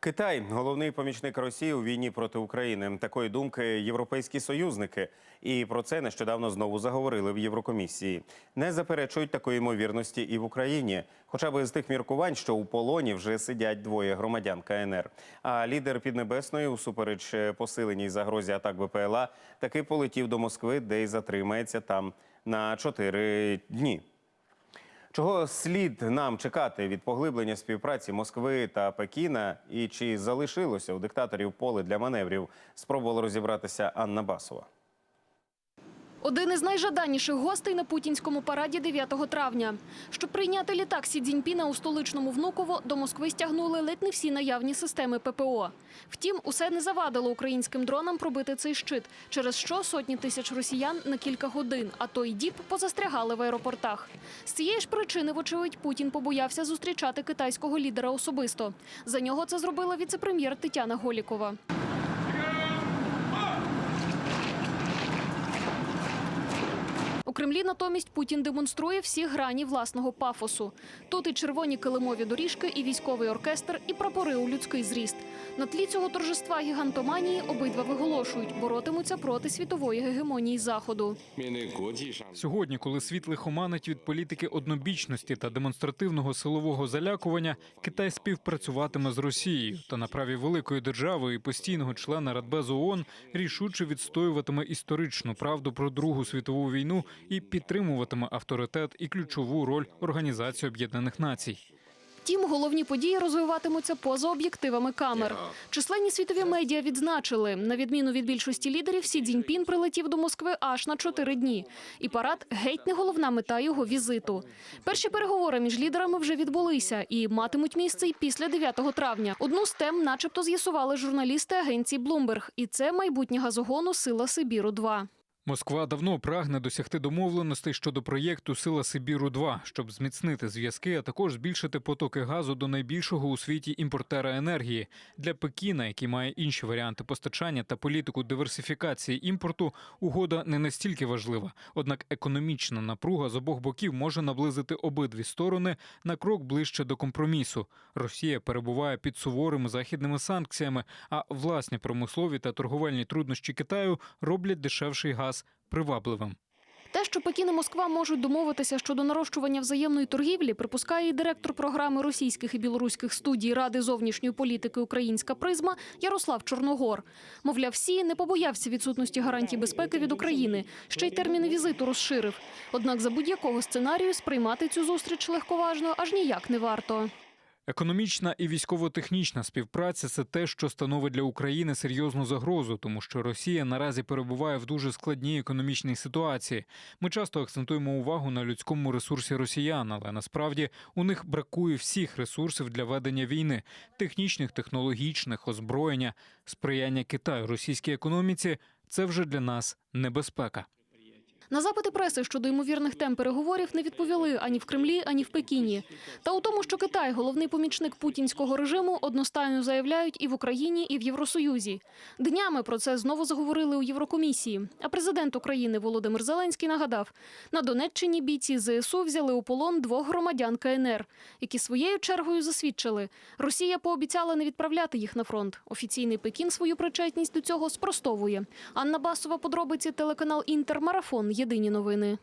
Китай головний помічник Росії у війні проти України. Такої думки європейські союзники. І про це нещодавно знову заговорили в Єврокомісії. Не заперечують такої ймовірності і в Україні, хоча б з тих міркувань, що у полоні вже сидять двоє громадян КНР. А лідер Піднебесної, усупереч е, посиленій загрозі атак БПЛА, таки полетів до Москви, де й затримається там на чотири дні. Чого слід нам чекати від поглиблення співпраці Москви та Пекіна, і чи залишилося у диктаторів поле для маневрів? Спробувала розібратися Анна Басова. Один із найжаданіших гостей на путінському параді 9 травня. Щоб прийняти літак Сі Цзіньпіна у столичному Внуково, до Москви стягнули ледь не всі наявні системи ППО. Втім, усе не завадило українським дронам пробити цей щит, через що сотні тисяч росіян на кілька годин, а то й діб позастрягали в аеропортах. З цієї ж причини, вочевидь, Путін побоявся зустрічати китайського лідера особисто. За нього це зробила віцепрем'єр Тетяна Голікова. Кремлі натомість Путін демонструє всі грані власного пафосу. Тут і червоні килимові доріжки, і військовий оркестр, і прапори у людський зріст. На тлі цього торжества гігантоманії обидва виголошують, боротимуться проти світової гегемонії заходу. Сьогодні, коли світ лихоманить від політики однобічності та демонстративного силового залякування, Китай співпрацюватиме з Росією та на праві великої держави і постійного члена Радбезу ООН рішуче відстоюватиме історичну правду про Другу світову війну і підтримуватиме авторитет і ключову роль Організації Об'єднаних Націй. Втім, головні події розвиватимуться поза об'єктивами камер. Численні світові медіа відзначили, на відміну від більшості лідерів, Сі Цзіньпін прилетів до Москви аж на чотири дні. І парад геть не головна мета його візиту. Перші переговори між лідерами вже відбулися і матимуть місце й після 9 травня. Одну з тем, начебто, з'ясували журналісти агенції Bloomberg. І це майбутнє газогону Сила Сибіру 2 Москва давно прагне досягти домовленостей щодо проєкту Сила Сибіру 2 щоб зміцнити зв'язки, а також збільшити потоки газу до найбільшого у світі імпортера енергії для Пекіна, який має інші варіанти постачання та політику диверсифікації імпорту. Угода не настільки важлива. Однак економічна напруга з обох боків може наблизити обидві сторони на крок ближче до компромісу. Росія перебуває під суворими західними санкціями, а власні промислові та торговельні труднощі Китаю роблять дешевший газ привабливим. Те, що Пекін і Москва можуть домовитися щодо нарощування взаємної торгівлі, припускає і директор програми російських і білоруських студій Ради зовнішньої політики Українська призма Ярослав Чорногор. Мовляв, всі не побоявся відсутності гарантій безпеки від України, ще й терміни візиту розширив. Однак за будь-якого сценарію сприймати цю зустріч легковажно аж ніяк не варто. Економічна і військово-технічна співпраця це те, що становить для України серйозну загрозу, тому що Росія наразі перебуває в дуже складній економічній ситуації. Ми часто акцентуємо увагу на людському ресурсі росіян, але насправді у них бракує всіх ресурсів для ведення війни: технічних, технологічних, озброєння, сприяння Китаю російській економіці. Це вже для нас небезпека. На запити преси щодо ймовірних тем переговорів не відповіли ані в Кремлі, ані в Пекіні. Та у тому, що Китай, головний помічник путінського режиму, одностайно заявляють і в Україні, і в Євросоюзі. Днями про це знову заговорили у Єврокомісії. А президент України Володимир Зеленський нагадав, на Донеччині бійці ЗСУ взяли у полон двох громадян КНР, які своєю чергою засвідчили. Росія пообіцяла не відправляти їх на фронт. Офіційний Пекін свою причетність до цього спростовує. Анна Басова, подробиці, телеканал Інтер, Марафон. Єдині новини.